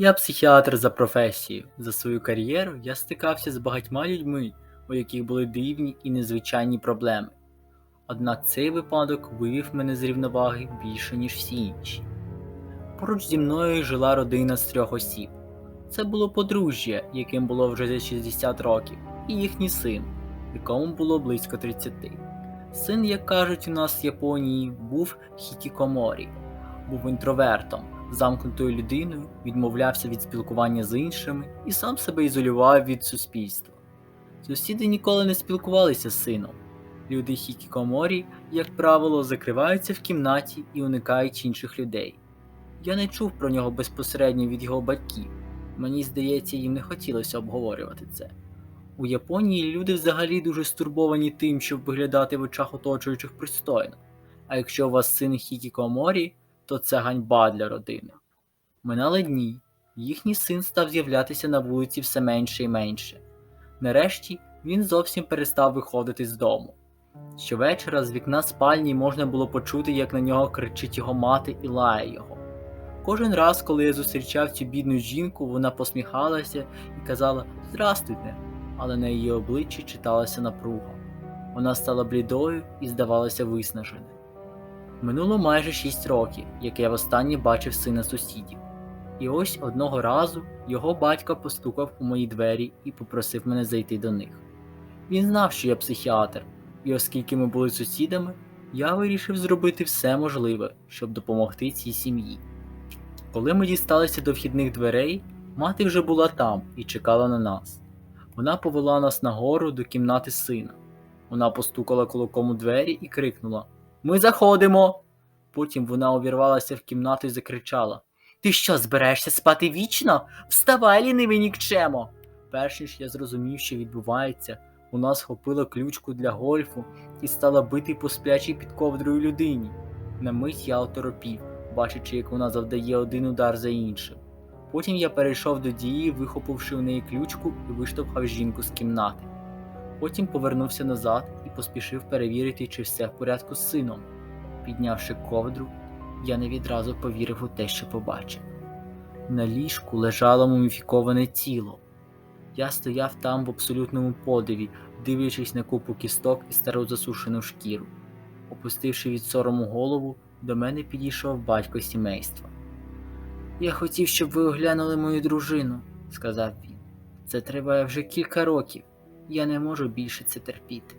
Я психіатр за професією. За свою кар'єру я стикався з багатьма людьми, у яких були дивні і незвичайні проблеми. Однак цей випадок вивів мене з рівноваги більше, ніж всі інші. Поруч зі мною жила родина з трьох осіб. Це було подружжя, яким було вже за 60 років, і їхній син, якому було близько 30. Син, як кажуть у нас в Японії, був хікікоморі, був інтровертом, замкнутою людиною, відмовлявся від спілкування з іншими і сам себе ізолював від суспільства. Сусіди ніколи не спілкувалися з сином. Люди хікікоморі, як правило, закриваються в кімнаті і уникають інших людей. Я не чув про нього безпосередньо від його батьків. Мені здається, їм не хотілося обговорювати це. У Японії люди взагалі дуже стурбовані тим, щоб виглядати в очах оточуючих пристойно. А якщо у вас син хікікоморі, то це ганьба для родини. Минали дні, їхній син став з'являтися на вулиці все менше і менше. Нарешті він зовсім перестав виходити з дому. Щовечора з вікна спальні можна було почути, як на нього кричить його мати і лає його. Кожен раз, коли я зустрічав цю бідну жінку, вона посміхалася і казала Здрастуйте, але на її обличчі читалася напруга. Вона стала блідою і здавалася виснаженою. Минуло майже шість років, як я востаннє бачив сина сусідів. І ось одного разу його батько постукав у мої двері і попросив мене зайти до них. Він знав, що я психіатр, і оскільки ми були сусідами, я вирішив зробити все можливе, щоб допомогти цій сім'ї. Коли ми дісталися до вхідних дверей, мати вже була там і чекала на нас. Вона повела нас нагору до кімнати сина. Вона постукала кулаком у двері і крикнула: Ми заходимо. Потім вона увірвалася в кімнату і закричала: Ти що, зберешся спати вічно? Вставай, лінивий нікчемо! Перш ніж я зрозумів, що відбувається, вона схопила ключку для гольфу і стала бити по сплячій під ковдрою людині. На мить я оторопів, бачачи, як вона завдає один удар за іншим. Потім я перейшов до дії, вихопивши у неї ключку і виштовхав жінку з кімнати. Потім повернувся назад і поспішив перевірити, чи все в порядку з сином. Піднявши ковдру, я не відразу повірив у те, що побачив. На ліжку лежало муміфіковане тіло. Я стояв там в абсолютному подиві, дивлячись на купу кісток і стару засушену шкіру. Опустивши від сорому голову, до мене підійшов батько сімейства. Я хотів, щоб ви оглянули мою дружину, сказав він. Це триває вже кілька років. Я не можу більше це терпіти.